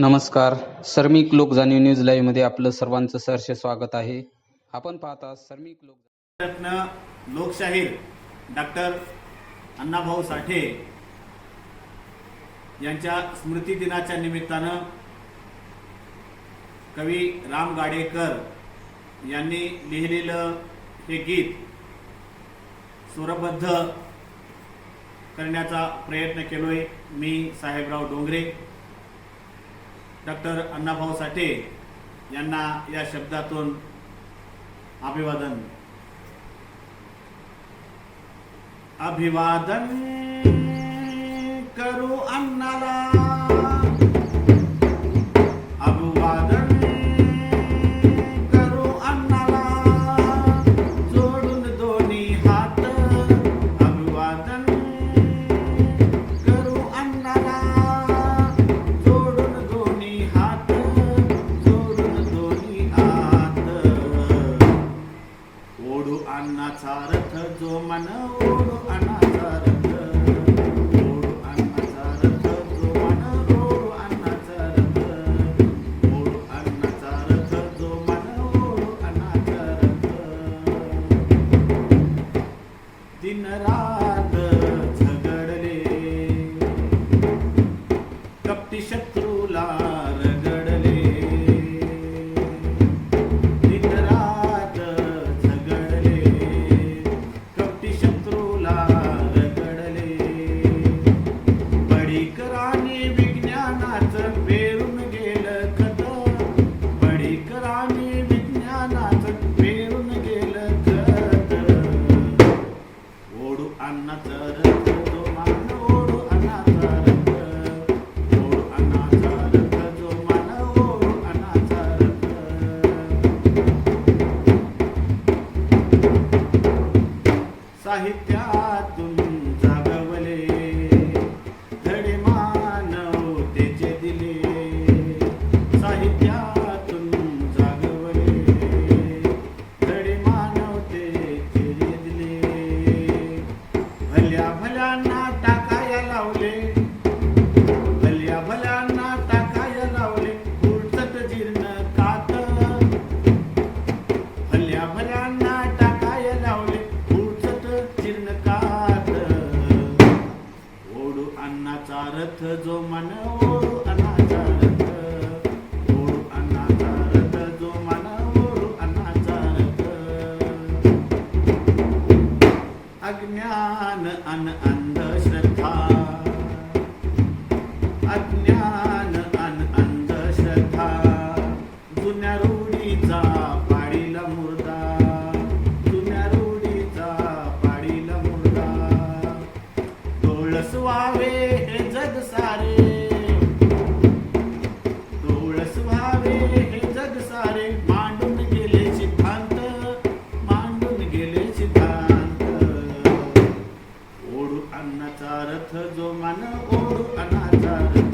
नमस्कार. सर्मिक लोक जाणीव न्यूज लाईव्हमध्ये आपलं सर्वांचं सहर्ष स्वागत आहे. आपण पाहता सर्मिक लोक रत्न लोकशाहीर डॉक्टर अण्णाभाऊ साठे यांच्या स्मृती दिनाच्या निमित्तानं कवी राम गाडेकर यांनी लिहिलेलं हे गीत स्वरबद्ध करण्याचा प्रयत्न केलोय मी साहेबराव डोंगरे. डॉक्टर अण्णाभाऊ साठे यांना या शब्दातून अभिवादन. अभिवादन करू अण्णाला. कपटी शत्रूला रगडले. दिन झगडले. कपटी शत्रूला रगडले. बडीकराने विज्ञानाचं पेरून गेलं खत. बडीकराने साहित्यातून जागवले. धडे मानवतेचे दिले. साहित्यातून जागवले. धडे मानवतेचे दिले. भल्या भल्यांना टाकाया लावले. अंधश्रद्धा अज्ञान अर्थ जो मन ओढू अनाचार.